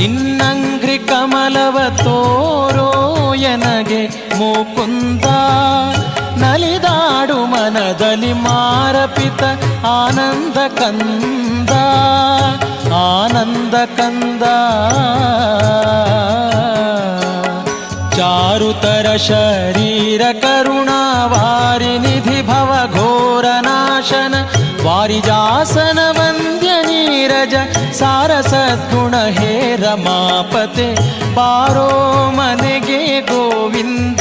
ನಿನ್ನಂಗ್ರಿ ಕಮಲವ ತೋರೋ ಎನಗೆ ಮೂಕುಂದ. ನಲಿದಾಡು ಮನದಲ್ಲಿ ಮಾರಪಿತ ಆನಂದ ಕಂದ. ಆನಂದ ಕಂದ. ಚಾರುತರ ಶರೀರ ಕರುಣಾವಾರಿ ನಿಧಿ ಭವ ಘೋರ ನಾಶನ. ವಾರಿಜಾಸನ ವಂದ್ಯ ನೀರಜ ಸಾರ ಸದ್ಗುಣ ಹೇ ರಮಾಪತೆ. ಪಾರೋ ಮನೆಗೆ ಗೋವಿಂದ,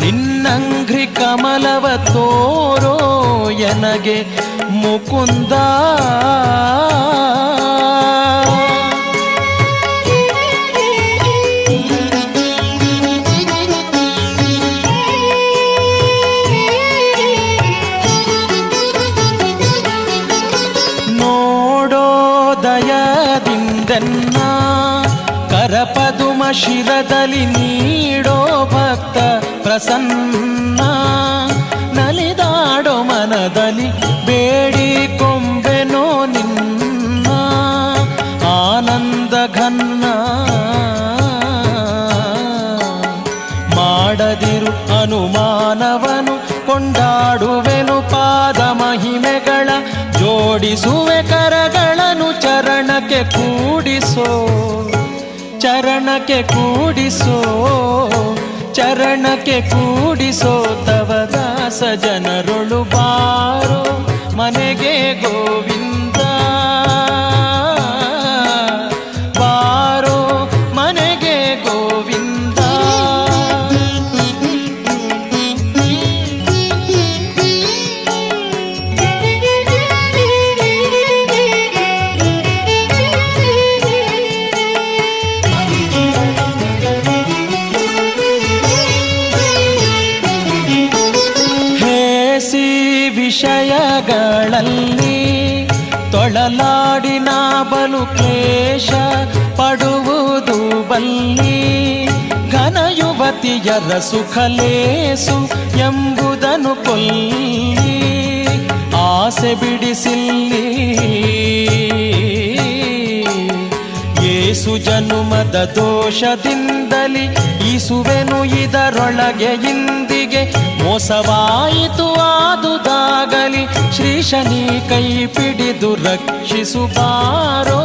ನಿನ್ನಂಘ್ರಿ ಕಮಲವ ತೋರೋ ಎನಗೆ ಮುಕುಂದ. ದಯದಿಂದನ್ನ ಕರಪದುಮ ಶಿರದಲ್ಲಿ ನೀಡೋ ಭಕ್ತ ಪ್ರಸನ್ನ. ನಲಿದಾಡೋ ಮನದಲ್ಲಿ ಬೇಡಿ ಕೊಂಬೆನೋ ನಿನ್ನ ಆನಂದ ಘನ್ನ. ಮಾಡದಿರು ಅನುಮಾನವನು ಕೊಂಡಾಡುವೆನು ಪಾದ ಮಹಿಮೆಗಳ ಜೋಡಿಸುವೆ ಕರಗಳನ್ನು ಚರಣಕ್ಕೆ ಕೂಡಿಸೋ ಚರಣಕ್ಕೆ ಕೂಡಿಸೋ ಚರಣಕ್ಕೆ ಕೂಡಿಸೋ ತವ ದಾಸ ಜನರೊಳು ಬಾರೋ ಮನೆಗೆ ಗೋವಿಂದ ವಿಷಯಗಳಲ್ಲಿ ತೊಳಲಾಡಿನ ಬಲು ಕ್ಲೇಶ ಪಡುವುದು ಬಲ್ಲಿ ಘನ ಯುವತಿಯರ ಸುಖಲೇಸು ಎಂಬುದನ್ನು ಕೊಲ್ಲಿ ಆಸೆ ಬಿಡಿಸಿಲ್ಲಿ ಏಸು ಜನುಮದ ದೋಷದಿಂದಲಿ ಈಸುವೆನು ಇದರೊಳಗೆ ಇಂದಿಗೆ. ಮೋಸವಾಯಿತು ಆದುದಾಗಲಿ ಶ್ರೀ ಶನಿ ಕೈ ಪಿಡಿದು ರಕ್ಷಿಸು ಬಾರೋ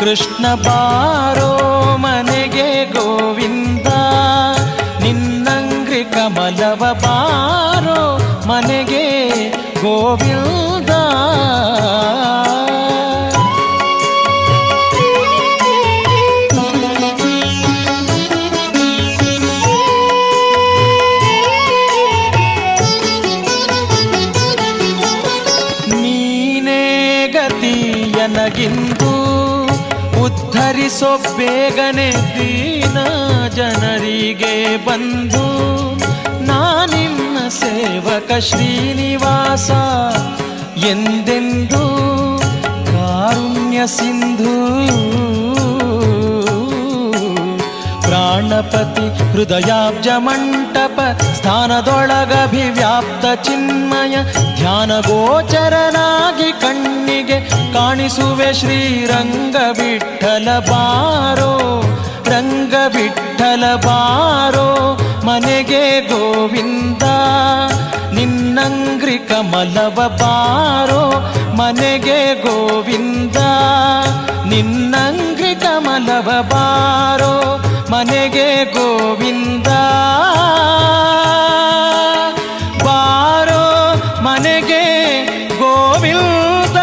ಕೃಷ್ಣ ಬಾರೋ ಮನೆಗೆ ಗೋವಿಂದ. ನಿನ್ನಂಗ್ರಿ ಕಮಲವ ಬಾರೋ ಮನೆಗೆ ಗೋವಿಂದ. ಉದ್ಧರಿಸೋ ಬೇಗನೆ ದೀನ ಜನರಿಗೆ ಬಂದು ನಾನಿನ್ನ ಸೇವಕ ಶ್ರೀನಿವಾಸ ಎಂದೆಂದು ಕಾರುಣ್ಯ ಸಿಂಧು. ಪ್ರಾಣಪತಿ ಹೃದಯಾಬ್ಜ ಮಂಟಪ ಸ್ಥಾನದೊಳಗಭಿವ್ಯಾಪ್ತ ಚಿನ್ಮಯ, ಧ್ಯಾನ ಗೋಚರನಾಗಿ ಕಣ್ಣಿಗೆ ಕಾಣಿಸುವೆ ಶ್ರೀರಂಗ ವಿಠಲ ಬಾರೋ ರಂಗ ವಿಠಲ ಬಾರೋ, ಮನೆಗೆ ಗೋವಿಂದ ನಿನ್ನಂಗ್ರಿ ಕಮಲವ ಬಾರೋ, ಮನೆಗೆ ಗೋವಿಂದ ನಿನ್ನಂಗ್ರಿ ಕಮಲವ ಬಾರೋ. ಮನೆಗೆ ಗೋವಿಂದ. ಬಾರೋ ಮನೆಗೆ ಗೋವಿಂದ.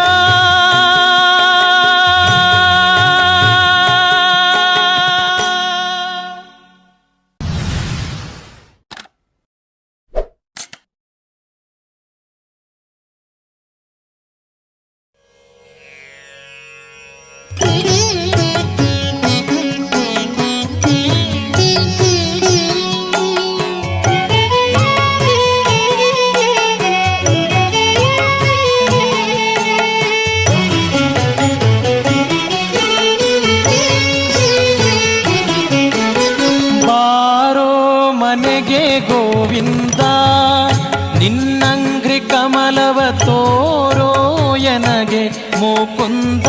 ಕಮಲವ ತೋರೋ ಎನಗೆ ಮುಕುಂದ.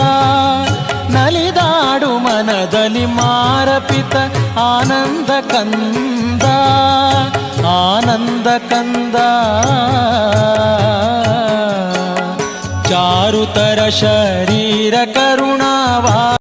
ನಲಿದಾಡು ಮನದಲ್ಲಿ ಮಾರಪಿತ ಆನಂದ ಕಂದ. ಆನಂದ ಕಂದ. ಚಾರುತರ ಶರೀರ ಕರುಣಾವಾ